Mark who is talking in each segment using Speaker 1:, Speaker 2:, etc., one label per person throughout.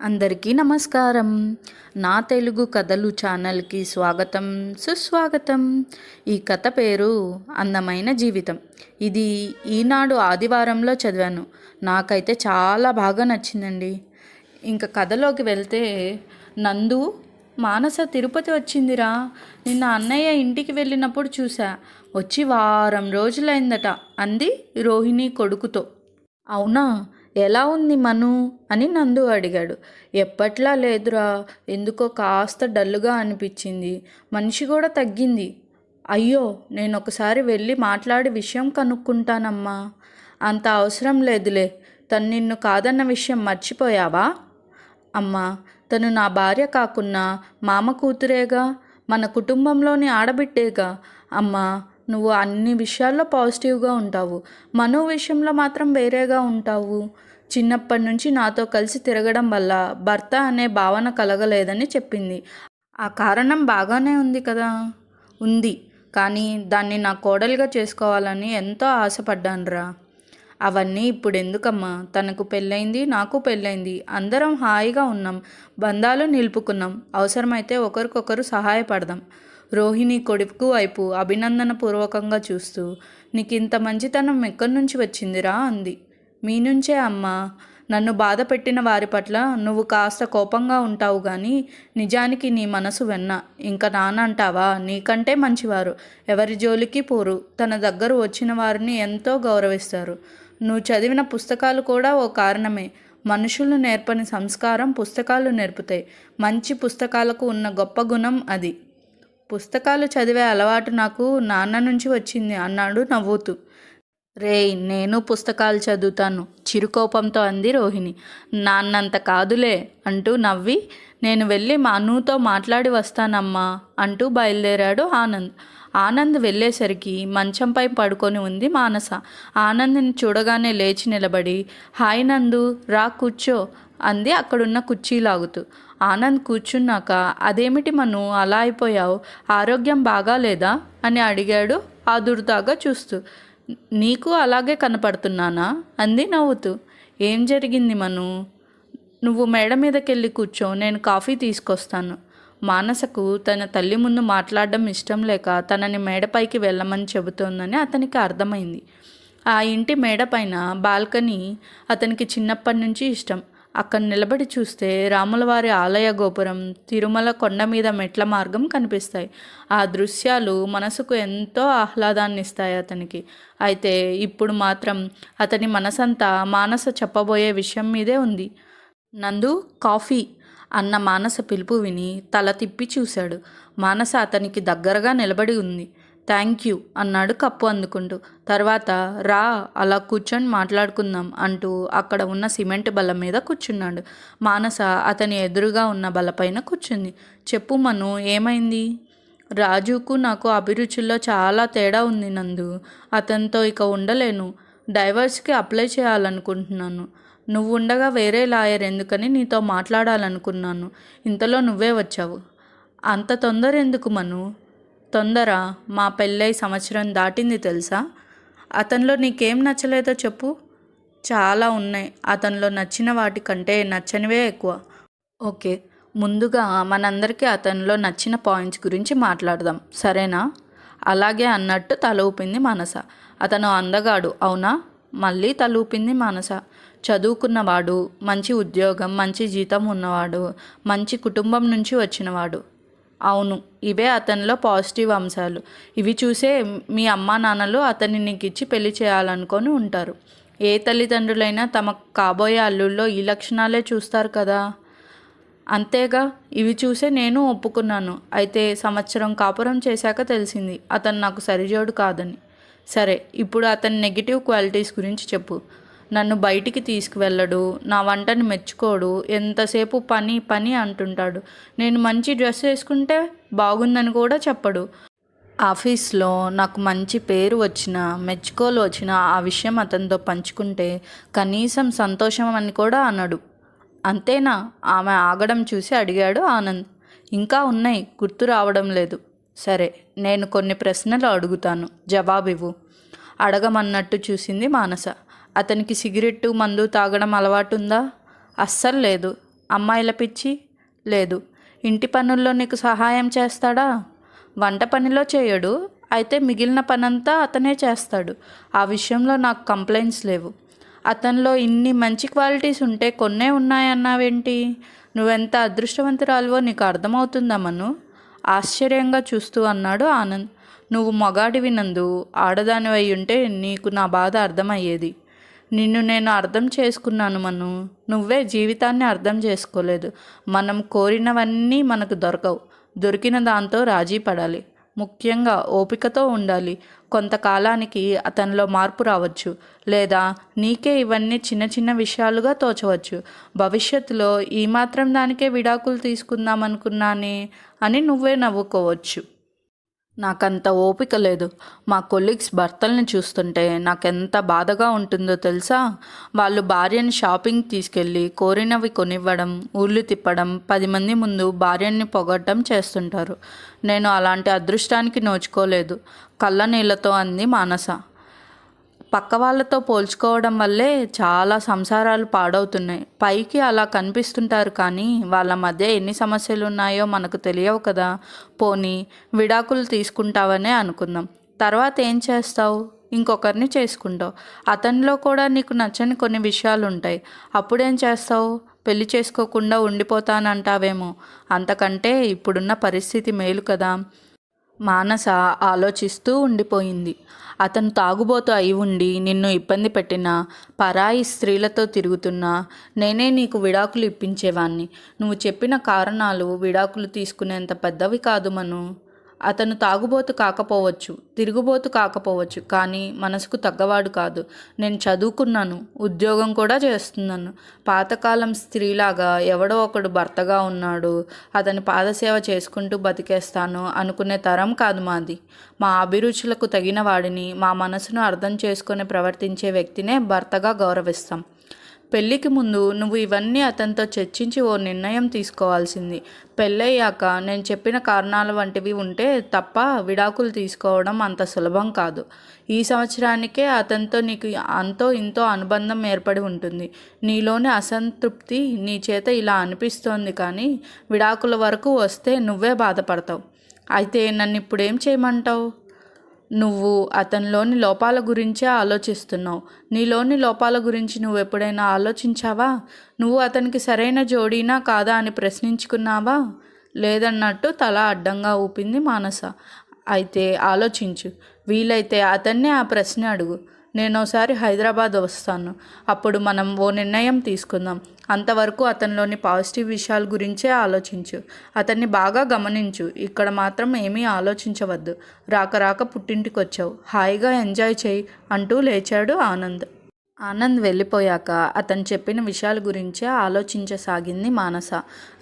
Speaker 1: అందరికీ నమస్కారం. నా తెలుగు కథలు ఛానల్కి స్వాగతం సుస్వాగతం. ఈ కథ పేరు అందమైన జీవితం. ఇది ఈనాడు ఆదివారంలో చదివాను. నాకైతే చాలా బాగా నచ్చిందండి. ఇంకా కథలోకి వెళ్తే నందు మానస తిరుపతి వచ్చిందిరా. నిన్న అన్నయ్య ఇంటికి వెళ్ళినప్పుడు చూసా వచ్చి వారం రోజులైందట అంది రోహిణి కొడుకుతో. అవునా? ఎలా ఉంది మను? అని నందు అడిగాడు. ఎప్పట్లా లేదురా ఎందుకో కాస్త డల్లుగా అనిపించింది. మనిషి కూడా తగ్గింది. అయ్యో నేను ఒకసారి వెళ్ళి మాట్లాడి విషయం కనుక్కుంటానమ్మా. అంత అవసరం లేదులే తను నిన్ను కాదన్న విషయం మర్చిపోయావా? అమ్మా తను నా భార్య కాకున్నా మామ కూతురేగా? మన కుటుంబంలోని ఆడబిట్టేగా అమ్మా నువ్వు అన్ని విషయాల్లో పాజిటివ్గా ఉంటావు. మనో విషయంలో మాత్రం వేరేగా ఉంటావు. చిన్నప్పటి నుంచి నాతో కలిసి తిరగడం వల్ల భర్త అనే భావన కలగలేదని చెప్పింది. ఆ కారణం బాగానే ఉంది కదా? ఉంది. కానీ దాన్ని నా కోడలిగా చేసుకోవాలని ఎంతో ఆశపడ్డానురా. అవన్నీ ఇప్పుడు ఎందుకమ్మా తనకు పెళ్ళైంది నాకు పెళ్ళైంది. అందరం హాయిగా ఉన్నాం. బంధాలు నిలుపుకున్నాం. అవసరమైతే ఒకరికొకరు సహాయపడదాం. రోహిణి కొడుకు వైపు అభినందన పూర్వకంగా చూస్తూ నీకు ఇంత మంచితనం ఎక్కడి నుంచి వచ్చిందిరా? అంది. మీ నుంచే అమ్మా. నన్ను బాధ పెట్టిన వారి పట్ల నువ్వు కాస్త కోపంగా ఉంటావు కానీ నిజానికి నీ మనసు వెన్న. ఇంకా నానంటావా నీకంటే మంచివారు. ఎవరి జోలికి పోరు. తన దగ్గర వచ్చిన వారిని ఎంతో గౌరవిస్తారు. నువ్వు చదివిన పుస్తకాలు కూడా ఓ కారణమే. మనుషులు నేర్పని సంస్కారం పుస్తకాలు నేర్పుతాయి. మంచి పుస్తకాలకు ఉన్న గొప్ప గుణం అది. పుస్తకాలు చదివే అలవాటు నాకు నాన్న నుంచి వచ్చింది. అన్నాడు నవ్వుతూ. రేయ్ నేను పుస్తకాలు చదువుతాను. చిరుకోపంతో అంది రోహిణి. నాన్నంత కాదులే అంటూ నవ్వి. నేను వెళ్ళి మా అనుతో మాట్లాడి వస్తానమ్మా అంటూ బయలుదేరాడు ఆనంద్. ఆనంద్ వెళ్ళేసరికి మంచంపై పడుకొని ఉంది మానస. ఆనంద్ని చూడగానే లేచి నిలబడి హాయ్ నందు రా కూర్చో అంది అక్కడున్న కుర్చీ లాగుతూ ఆనంద్ కూర్చున్నాక అదేమిటి మను అలా అయిపోయావు? ఆరోగ్యం బాగాలేదా అని అడిగాడు ఆదుర్దాగా చూస్తూ. నీకు అలాగే కనపడుతున్నానా? అంది నవ్వుతూ. ఏం జరిగింది మను నువ్వు మేడ మీదకెళ్ళి కూర్చో నేను కాఫీ తీసుకొస్తాను. మానసకు తన తల్లి ముందు మాట్లాడడం ఇష్టం లేక తనని మేడపైకి వెళ్ళమని చెబుతోందని అతనికి అర్థమైంది. ఆ ఇంటి మేడపైన బాల్కనీ అతనికి చిన్నప్పటి నుంచి ఇష్టం. అక్కడ నిలబడి చూస్తే రాములవారి ఆలయ గోపురం తిరుమల కొండ మీద మెట్ల మార్గం కనిపిస్తాయి. ఆ దృశ్యాలు మనసుకు ఎంతో ఆహ్లాదాన్ని ఇస్తాయి అతనికి. అయితే ఇప్పుడు మాత్రం అతని మనసంతా మానస చెప్పబోయే విషయం మీదే ఉంది. నందు కాఫీ అన్న మానస పిలుపు విని తల తిప్పి చూశాడు. మానస అతనికి దగ్గరగా నిలబడి ఉంది. థ్యాంక్ యూ అన్నాడు కప్పు అందుకుంటూ. తర్వాత రా అలా కూర్చొని మాట్లాడుకుందాం అంటూ అక్కడ ఉన్న సిమెంట్ బల్ల మీద కూర్చున్నాడు. మానస అతని ఎదురుగా ఉన్న బలపైన కూర్చుంది. చెప్పు మను ఏమైంది? రాజుకు నాకు అభిరుచుల్లో చాలా తేడా ఉంది నందు. అతనితో ఇక ఉండలేను. డైవర్స్కి అప్లై చేయాలనుకుంటున్నాను. నువ్వు ఉండగా వేరే లాయర్ ఎందుకని నీతో మాట్లాడాలనుకున్నాను. ఇంతలో నువ్వే వచ్చావు. అంత తొందర ఎందుకు మను? తొందర మా పెళ్ళై సంవత్సరం దాటింది తెలుసా? అతనిలో నీకేం నచ్చలేదో చెప్పు. చాలా ఉన్నాయి. అతనిలో నచ్చిన వాటికంటే నచ్చనివే ఎక్కువ. ఓకే. ముందుగా మనందరికీ అతనిలో నచ్చిన పాయింట్స్ గురించి మాట్లాడదాం. సరేనా? అలాగే అన్నట్టు తల ఊపింది మానస. అతను అందగాడు అవునా? మళ్ళీ తల ఊపింది మానస. చదువుకున్నవాడు మంచి ఉద్యోగం మంచి జీతం ఉన్నవాడు మంచి కుటుంబం నుంచి వచ్చినవాడు. అవును ఇవే అతనిలో పాజిటివ్ అంశాలు. ఇవి చూసే మీ అమ్మా నాన్నలు అతన్ని నీకు ఇచ్చి పెళ్ళి చేయాలనుకొని ఉంటారు. ఏ తల్లిదండ్రులైనా తమ కాబోయే అల్లుల్లో ఈ లక్షణాలే చూస్తారు కదా? అంతేగా ఇవి చూసే నేను ఒప్పుకున్నాను. అయితే సంవత్సరం కాపురం చేశాక తెలిసింది అతను నాకు సరిజోడు కాదని. సరే ఇప్పుడు అతని నెగిటివ్ క్వాలిటీస్ గురించి చెప్పు. నన్ను బయటికి తీసుకువెళ్ళడు నా వంటని మెచ్చుకోడు ఎంతసేపు పని పని అంటుంటాడు. నేను మంచి డ్రెస్ వేసుకుంటే బాగుందని కూడా చెప్పడు. ఆఫీస్లో నాకు మంచి పేరు వచ్చిన మెచ్చుకోలు వచ్చిన ఆ విషయం అతనితో పంచుకుంటే కనీసం సంతోషం అని కూడా అనడు. అంతేనా? ఆమె ఆగడం చూసి అడిగాడు ఆనంద్. ఇంకా ఉన్నాయి గుర్తు రావడం లేదు. సరే నేను కొన్ని ప్రశ్నలు అడుగుతాను. జవాబివ్వు. అడగమన్నట్టు చూసింది మానస. అతనికి సిగరెట్టు మందు తాగడం అలవాటు ఉందా అస్సలు లేదు. అమ్మాయిల పిచ్చి? లేదు. ఇంటి పనుల్లో నీకు సహాయం చేస్తాడా? వంట పనిలో చేయడు. అయితే మిగిలిన పనంతా అతనే చేస్తాడు. ఆ విషయంలో నాకు కంప్లైంట్స్ లేవు. అతనిలో ఇన్ని మంచి క్వాలిటీస్ ఉంటే కొన్నే ఉన్నాయన్నావేంటి? నువ్వెంత అదృష్టవంతురాలువో నీకు అర్థమవుతుందా మను? ఆశ్చర్యంగా చూస్తూ అన్నాడు ఆనంద్. నువ్వు మగాడివి నందు. ఆడదానివై ఉంటే నీకు నా బాధ అర్థమయ్యేది. నిన్ను నేను అర్థం చేసుకున్నాను మను. నువ్వే జీవితాన్ని అర్థం చేసుకోలేదు. మనం కోరినవన్నీ మనకు దొరకవు. దొరికిన దాంతో రాజీ పడాలి. ముఖ్యంగా ఓపికతో ఉండాలి. కొంతకాలానికి అతనిలో మార్పు రావచ్చు. లేదా నీకే ఇవన్నీ చిన్న చిన్న విషయాలుగా తోచవచ్చు. భవిష్యత్తులో ఈ మాత్రం దానికే విడాకులు తీసుకుందాం అనుకున్నానే అని నువ్వే నవ్వుకోవచ్చు. నాకంత ఓపిక లేదు. మా కొలీగ్స్ భర్తల్ని చూస్తుంటే నాకెంత బాధగా ఉంటుందో తెలుసా? వాళ్ళు భార్యని షాపింగ్ తీసుకెళ్ళి కోరినవి కొనివ్వడం ఊళ్ళు తిప్పడం పది మంది ముందు భార్యని పొగడ్డం చేస్తుంటారు. నేను అలాంటి అదృష్టానికి నోచుకోలేదు. కళ్ళ నీళ్ళతో అంది మానస. పక్క వాళ్ళతో పోల్చుకోవడం వల్లే చాలా సంసారాలు పాడవుతున్నాయి. పైకి అలా కనిపిస్తుంటారు కానీ వాళ్ళ మధ్య ఎన్ని సమస్యలు ఉన్నాయో మనకు తెలియవు కదా. పోనీ విడాకులు తీసుకుంటావనే అనుకుందాం. తర్వాత ఏం చేస్తావు? ఇంకొకరిని చేసుకుంటావు. అతనిలో కూడా నీకు నచ్చని కొన్ని విషయాలు ఉంటాయి అప్పుడేం చేస్తావు? పెళ్ళి చేసుకోకుండా ఉండిపోతానంటావేమో. అంతకంటే ఇప్పుడున్న పరిస్థితి మేలు కదా. మానస ఆలోచిస్తూ ఉండిపోయింది. అతను తాగుబోతు అయి ఉండి నిన్ను ఇబ్బంది పెట్టిన పరాయి స్త్రీలతో తిరుగుతున్నా నేనే నీకు విడాకులు ఇప్పించేవాణ్ణి. నువ్వు చెప్పిన కారణాలు విడాకులు తీసుకునేంత పెద్దవి కాదు మను. అతను తాగుబోతు కాకపోవచ్చు తిరుగుబోతు కాకపోవచ్చు కానీ మనసుకు తగ్గవాడు కాదు. నేను చదువుకున్నాను ఉద్యోగం కూడా చేస్తున్నాను. పాతకాలం స్త్రీలాగా ఎవడో ఒకడు భర్తగా ఉన్నాడు అతని పాదసేవ చేసుకుంటూ బతికేస్తాను అనుకునే తరం కాదు మాది. మా అభిరుచులకు తగిన వాడిని మా మనసును అర్థం చేసుకొని ప్రవర్తించే వ్యక్తినే భర్తగా గౌరవిస్తాం. పెళ్ళికి ముందు నువ్వు ఇవన్నీ అతనితో చర్చించి ఓ నిర్ణయం తీసుకోవాల్సింది. పెళ్ళయ్యాక నేను చెప్పిన కారణాల వంటివి ఉంటే తప్ప విడాకులు తీసుకోవడం అంత సులభం కాదు. ఈ సంవత్సరానికే అతనితో నీకు అంతో ఇంతో అనుబంధం ఏర్పడి ఉంటుంది. నీలోని అసంతృప్తి నీ చేత ఇలా అనిపిస్తోంది కానీ విడాకుల వరకు వస్తే నువ్వే బాధపడతావు. అయితే నన్ను ఇప్పుడు ఏం చేయమంటావు? నువ్వు అతనిలోని లోపాల గురించే ఆలోచిస్తున్నావు. నీలోని లోపాల గురించి నువ్వు ఎప్పుడైనా ఆలోచించావా? నువ్వు అతనికి సరైన జోడీనా కాదా అని ప్రశ్నించుకున్నావా? లేదన్నట్టు తల అడ్డంగా ఊపింది మానస. అయితే ఆలోచించు. వీలైతే అతన్నే ఆ ప్రశ్న అడుగు. నేను ఒకసారి హైదరాబాద్ వస్తాను. అప్పుడు మనం ఓ నిర్ణయం తీసుకుందాం. అంతవరకు అతనిలోని పాజిటివ్ విషయాల గురించే ఆలోచించు. అతన్ని బాగా గమనించు. ఇక్కడ మాత్రం ఏమీ ఆలోచించవద్దు. రాక రాక పుట్టింటికి వచ్చావు హాయిగా ఎంజాయ్ చేయి అంటూ లేచాడు ఆనంద్. ఆనంద్ వెళ్ళిపోయాక అతను చెప్పిన విషయాల గురించే ఆలోచించసాగింది మానస.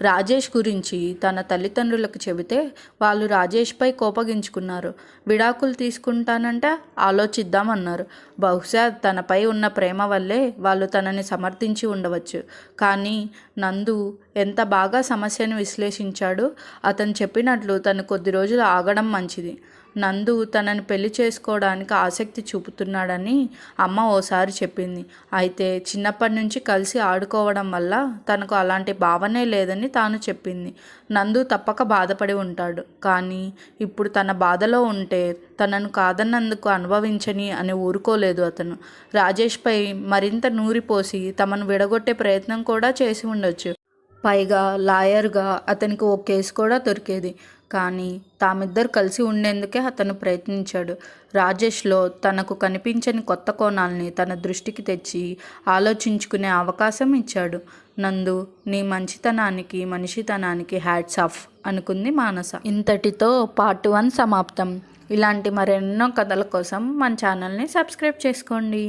Speaker 1: రాజేష్ గురించి తన తల్లిదండ్రులకు చెబితే వాళ్ళు రాజేష్పై కోపగించుకున్నారు. విడాకులు తీసుకుంటానంటే ఆలోచిద్దామన్నారు. బహుశా తనపై ఉన్న ప్రేమ వల్లే వాళ్ళు తనని సమర్థించి ఉండవచ్చు. కానీ నందు ఎంత బాగా సమస్యను విశ్లేషించాడో అతను చెప్పినట్లు తను కొద్ది రోజులు ఆగడం మంచిది. నందు తనని పెళ్ళి చేసుకోవడానికి ఆసక్తి చూపుతున్నాడని అమ్మ ఓసారి చెప్పింది. అయితే చిన్నప్పటి నుంచి కలిసి ఆడుకోవడం వల్ల తనకు అలాంటి భావనే లేదని తాను చెప్పింది. నందు తప్పక బాధపడి ఉంటాడు. కానీ ఇప్పుడు తన బాధలో ఉంటే తనను కాదన్నందుకు అనుభవించని అని ఊరుకోలేదు అతను. రాజేష్పై మరింత నూరిపోసి తమను విడగొట్టే ప్రయత్నం కూడా చేసి ఉండొచ్చు. పైగా లాయర్గా అతనికి ఓ కేసు కూడా దొరికేది. కానీ తామిద్దరు కలిసి ఉండేందుకే అతను ప్రయత్నించాడు. రాజేష్లో తనకు కనిపించని కొత్త కోణాల్ని తన దృష్టికి తెచ్చి ఆలోచించుకునే అవకాశం ఇచ్చాడు. నందు నీ మంచితనానికి మనిషితనానికి హ్యాట్స్ ఆఫ్ అనుకుంది మానస. ఇంతటితో పార్ట్ వన్ సమాప్తం. ఇలాంటి మరెన్నో కథల కోసం మన ఛానల్ని సబ్స్క్రైబ్ చేసుకోండి.